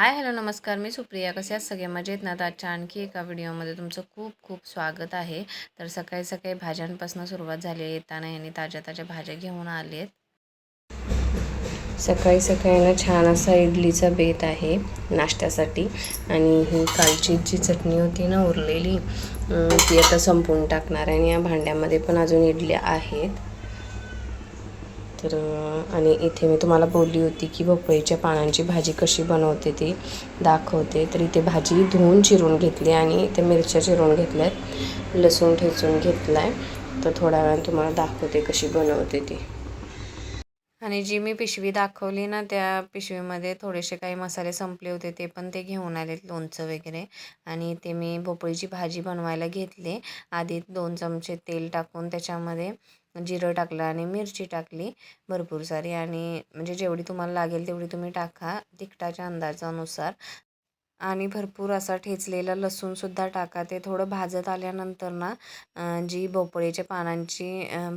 Hi hello नमस्कार. मी सुप्रिया. कसे आहात? सगळे मजेत ना? तर आजच्या आणखी एका व्हिडिओमध्ये तुमचं खूप खूप स्वागत आहे. तर सकाळी सकाळी भाज्यांपासून सुरुवात झाली आहे. येताना यांनी ताज्या ताज्या भाज्या घेऊन आले आहेत सकाळी सकाळी ना छान असा इडलीचा बेत आहे नाश्त्यासाठी. आणि ही कालची जी चटणी होती ना उरलेली ती आता संपवून टाकणार आणि या भांड्यामध्ये पण अजून इडल्या आहेत. तर आणि इथे मी तुम्हाला बोलली होती की भोपळीच्या पानांची भाजी कशी बनवते ती दाखवते. तर इथे भाजी धुवून चिरून घेतली आणि इथे मिरच्या चिरून घेतल्या आहेत लसूण ठेचून घेतला आहे तर थोड्या वेळानं तुम्हाला दाखवते कशी बनवते ती. आणि जी मी पिशवी दाखवली ना त्या पिशवीमध्ये थोडेसे काही मसाले संपले होते ते पण ते घेऊन आलेत लोणचं वगैरे. आणि ते मी भोपळीची भाजी बनवायला घेतले. आधी दोन चमचे तेल टाकून त्याच्यामध्ये जिरं टाकलं आणि मिरची टाकली भरपूर सारी आणि म्हणजे जेवढी तुम्हाला लागेल तेवढी तुम्ही टाका तिखटाच्या अंदाजानुसार. आणि भरपूर असा ठेचलेला लसूणसुद्धा टाका. ते थोडं भाजत आल्यानंतर ना जी भोपळीच्या पानांची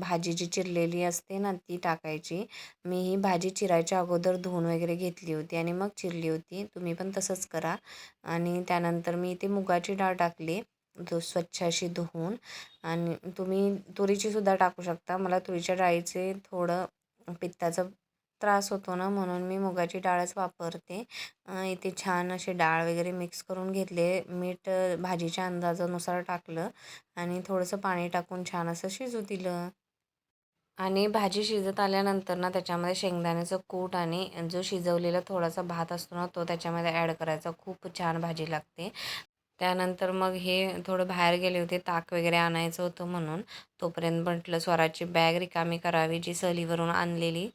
भाजी जी चिरलेली असते ना ती टाकायची. मी ही भाजी चिरायच्या अगोदर धुवून वगैरे घेतली होती आणि मग चिरली होती. तुम्ही पण तसंच करा. आणि त्यानंतर मी इथे मुगाची डाळ टाकली. तो स्वच्छ अशी धुवून आणि तुम्ही तुरीचीसुद्धा टाकू शकता. मला तुरीच्या डाळीचे थोडं पित्ताचा त्रास होतो ना म्हणून मी मुगाची डाळच वापरते. इथे छान असे डाळ वगैरे मिक्स करून घेतले. मीठ भाजीच्या अंदाजानुसार टाकलं आणि थोडंसं पाणी टाकून छान असं शिजू दिलं. आणि भाजी शिजत आल्यानंतर ना त्याच्यामध्ये शेंगदाण्याचं कूट आणि जो शिजवलेला थोडासा भात असतो ना तो त्याच्यामध्ये ॲड करायचा. खूप छान भाजी लागते. त्यानंतर मग हे थोडं बाहेर गेले होते ताक वगैरे आणायचं होतं म्हणून. तोपर्यंत म्हटलं स्वराची बॅग रिकामी करावी जी सहलीवरून आणलेली.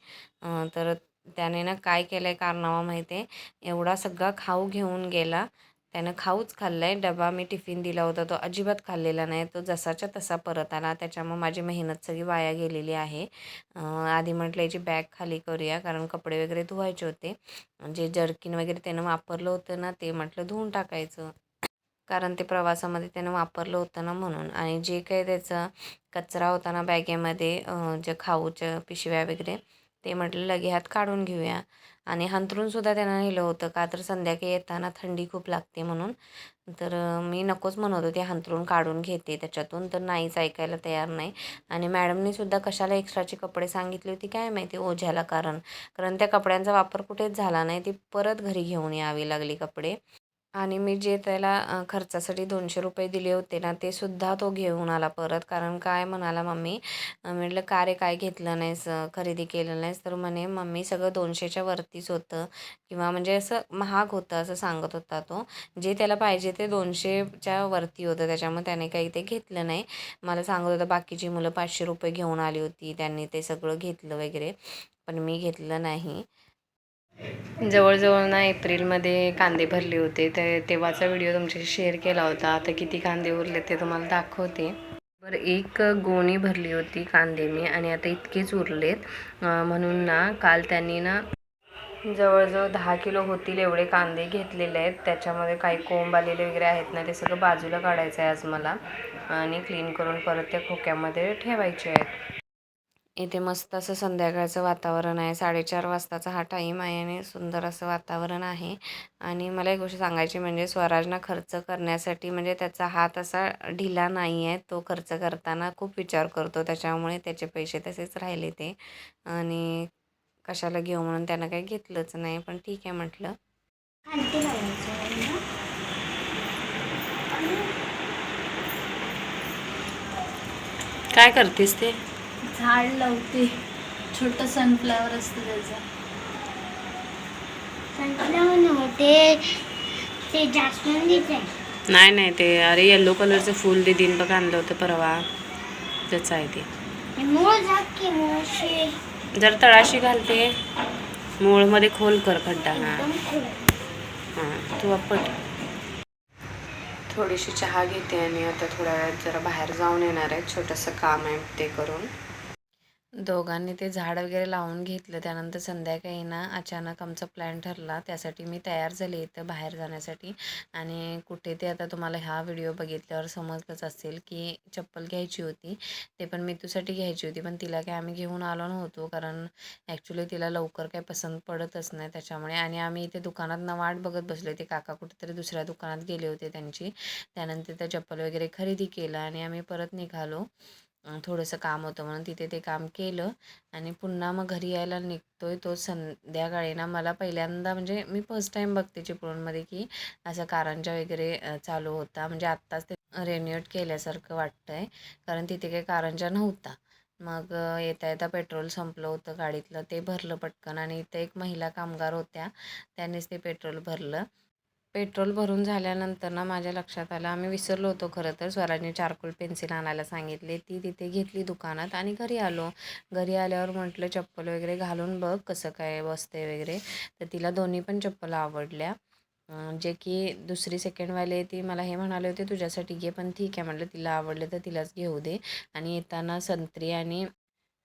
तर त्याने ना काय केलं आहे कारनामा माहिती आहे एवढा सगळा खाऊ घेऊन गेला. त्यानं खाऊच खाल्लं आहे डबा मी टिफिन दिला होता तो अजिबात खाल्लेला नाही. तो जसाच्या तसा परत आला. त्याच्यामुळे माझी मेहनत सगळी वाया गेलेली आहे. आधी म्हटलं याची बॅग खाली करूया कारण कपडे वगैरे धुवायचे होते. जे जर्किन वगैरे त्यानं वापरलं होतं ना ते म्हटलं धुवून टाकायचं. कारण ते प्रवासामध्ये त्यानं वापरलं होतं ना म्हणून. आणि जे काही त्याचा कचरा होता ना बॅगेमध्ये जे खाऊच्या पिशव्या वगैरे ते म्हटलं लगे हात काढून घेऊया. आणि हंतरूनसुद्धा त्यानं नेलं होतं. का तर संध्याकाळी येताना थंडी खूप लागते म्हणून. तर मी नकोच म्हणत होते हंतरून काढून घेते त्याच्यातून तर नाहीच ऐकायला तयार नाही. आणि मॅडमनी सुद्धा कशाला एक्स्ट्राचे कपडे सांगितले होते काय माहिती ओझ्याला कारण. कारण त्या कपड्यांचा वापर कुठेच झाला नाही. ती परत घरी घेऊन यावी लागली कपडे. आणि मी जे त्याला खर्चासाठी दोनशे रुपये दिले होते ना ते सुद्धा तो घेऊन आला परत. कारण काय म्हणाला मम्मी म्हटलं का रे काय घेतलं नाहीस? खरेदी केलं नाहीस? तर म्हणे मम्मी सगळं दोनशेच्या वरतीच होतं. किंवा म्हणजे असं महाग होतं असं सांगत होता तो. जे त्याला पाहिजे ते दोनशेच्या वरती होतं. त्याच्यामुळे त्याने काही ते घेतलं नाही. मला सांगत होतं बाकीची मुलं पाचशे रुपये घेऊन आली होती. त्यांनी ते सगळं घेतलं वगैरे. पण मी घेतलं नाही. जवळजवळ ना एप्रिलमध्ये कांदे भरले होते. ते तेव्हाचा व्हिडिओ तुमच्याशी शेअर केला होता. आता किती कांदे उरले ते तुम्हाला दाखवते. बर एक गोणी भरली होती कांदे मी आणि आता इतकेच उरलेत. म्हणून ना काल त्यांनी ना जवळजवळ दहा किलो होतील एवढे कांदे घेतलेले आहेत. त्याच्यामध्ये काही कोंब आलेले वगैरे आहेत ना ते सगळं बाजूला काढायचं आहे आज मला. आणि क्लीन करून परत त्या खोक्यामध्ये ठेवायचे आहेत. इथे मस्त असं संध्याकाळचं वातावरण आहे. साडेचार वाजताचा हा टाईम आहे आणि सुंदर असं वातावरण आहे. आणि मला एक गोष्ट सांगायची म्हणजे स्वराजना खर्च करण्यासाठी म्हणजे त्याचा हात असा ढिला नाही आहे. तो खर्च करताना खूप विचार करतो. त्याच्यामुळे त्याचे पैसे तसेच राहिले ते. आणि कशाला घेऊ म्हणून त्यानं काही घेतलंच नाही. पण ठीक आहे म्हटलं. काय करतेस ते? झाड लावते. छोटं सनफ्लावर असतं त्याचं. ते जास्वंदीच आहे. नाही नाही ते अरे येल्लो कलरचं फुल ते दिन बघ आणलं होतं परवा. त्याचं आहे ते. हे मूळ झाक की मुळशी जर तळाशी घालते मूळमध्ये खोल कर खड्डा हा. हां तू आपट थोडीशी चहा घेते आणि आता थोड्या वेळात जरा बाहेर जाऊन येणार आहे. छोटंसं काम आहे ते करून. दोघांनी ते झाड वगैरे लावून घेतलं. त्यानंतर संध्याकाळी ना अचानक आमचा प्लॅन ठरला. त्यासाठी मी तयार झाले इथं बाहेर जाण्यासाठी. आणि कुठे ते आता तुम्हाला हा व्हिडिओ बघितल्यावर समजलंच असेल की चप्पल घ्यायची होती. ते पण मितूसाठी घ्यायची होती. पण तिला काय आम्ही घेऊन आलो नव्हतो. कारण ॲक्च्युली तिला लवकर काय पसंत पडतच नाही त्याच्यामुळे. आणि आम्ही इथे दुकानात ना वाट बघत बसलो ते काका कुठेतरी दुसऱ्या दुकानात गेले होते त्यांची. त्यानंतर त्या चप्पल वगैरे खरेदी केलं आणि आम्ही परत निघालो. थोडंसं काम होतं म्हणून तिथे ते काम केलं. आणि पुन्हा मग घरी यायला निघतो आहे तो संध्याकाळी ना. मला पहिल्यांदा म्हणजे मी फर्स्ट टाईम बघते चिपळूणमध्ये की असं कारंजा वगैरे चालू होता. म्हणजे आत्ताच ते रेन्युएट केल्यासारखं वाटतं आहे कारण तिथे काही कारंजा नव्हता. मग येता येता पेट्रोल संपलं होतं गाडीतलं. ते भरलं पटकन. आणि इथं एक महिला कामगार होत्या. त्यांनीच ते पेट्रोल भरलं. पेट्रोल भरून झाल्यानंतर ना माझ्या लक्षात आलं. आम्ही विसरलो होतो खरं तर. स्वराजने चारकोल पेन्सिल आणायला सांगितले. ती तिथे घेतली दुकानात आणि घरी आलो. घरी आल्यावर म्हटलं चप्पल वगैरे घालून बघ कसं काय बसते वगैरे. तर तिला दोन्ही पण चप्पल आवडल्या. जे की दुसरी सेकंडवाले ती मला हे म्हणाले होते तुझ्यासाठी घे पण ठीक आहे. म्हटलं तिला आवडले तर तिलाच घेऊ दे. आणि येताना संत्री आणि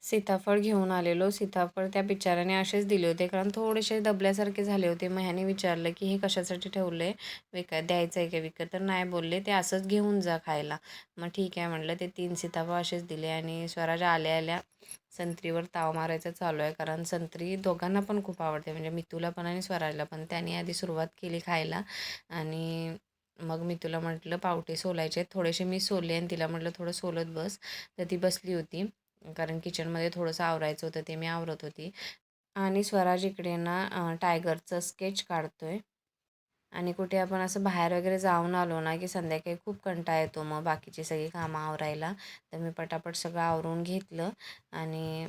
सीताफळ घेऊन आलेलो. सीताफळ त्या बिचाऱ्याने असेच दिले होते. कारण थोडेसे दबल्यासारखे झाले होते. मग ह्याने विचारलं की हे कशासाठी ठेवलं आहे विका द्यायचं आहे का विकत? तर नाही बोलले ते असंच घेऊन जा खायला. मग ठीक आहे म्हटलं. ते तीन सीताफळ असेच दिले आणि स्वराज आल्या आल्या संत्रीवर ताव मारायचं चालू आहे. कारण संत्री दोघांना पण खूप आवडते. म्हणजे मितूला पण आणि स्वराजला पण. त्याने आधी सुरुवात केली खायला. आणि मग मी तुला म्हटलं पावटे सोलायचे थोडेसे मी सोलले आणि तिला म्हटलं थोडं सोलत बस. तर ती बसली होती. कारण किचनमध्ये थोडंसं आवरायचं होतं ते मी आवरत होती. आणि स्वराज इकडे ना टायगरचं स्केच काढतो आहे आणि कुठे आपण असं बाहेर वगैरे जाऊन आलो ना की संध्याकाळी खूप कंटाळा येतो मग बाकीची सगळी कामं आवरायला. तर मी पटापट सगळं आवरून घेतलं आणि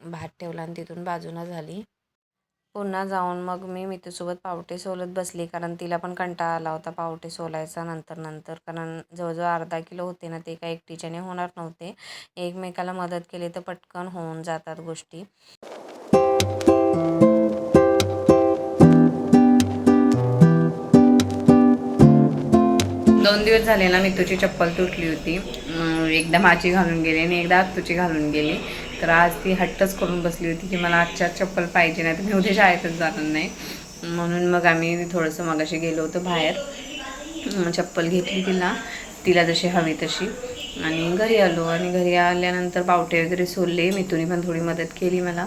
भात ठेवला आणि तिथून बाजूला झाली. पुन्हा जाऊन मग मी मितूसोबत पावटे सोलत बसली कारण तिला पण कंटाळा आला होता पावटे सोलायचा नंतर नंतर. कारण जवळजवळ अर्धा किलो होते ना ते काही एकटीच्याने होणार नव्हते. एकमेकाला मदत केली तर पटकन होऊन जातात गोष्टी. दोन दिवस झाले ना मी तुझी चप्पल तुटली होती. एकदा माझी घालून गेली आणि एकदा तुझी घालून गेली. तर आज ती हट्टच करून बसली होती की मला आजच्या चप्पल पाहिजे नाही तर मी उद्या शाळेतच जाणार नाही. म्हणून मग आम्ही थोडंसं मगाशी गेलो होतो बाहेर. चप्पल घेतली तिला. तिला जशी हवी तशी. आणि घरी आलो. आणि घरी आल्यानंतर पावटे वगैरे सोडले मिथुनी पण थोडी मदत केली मला.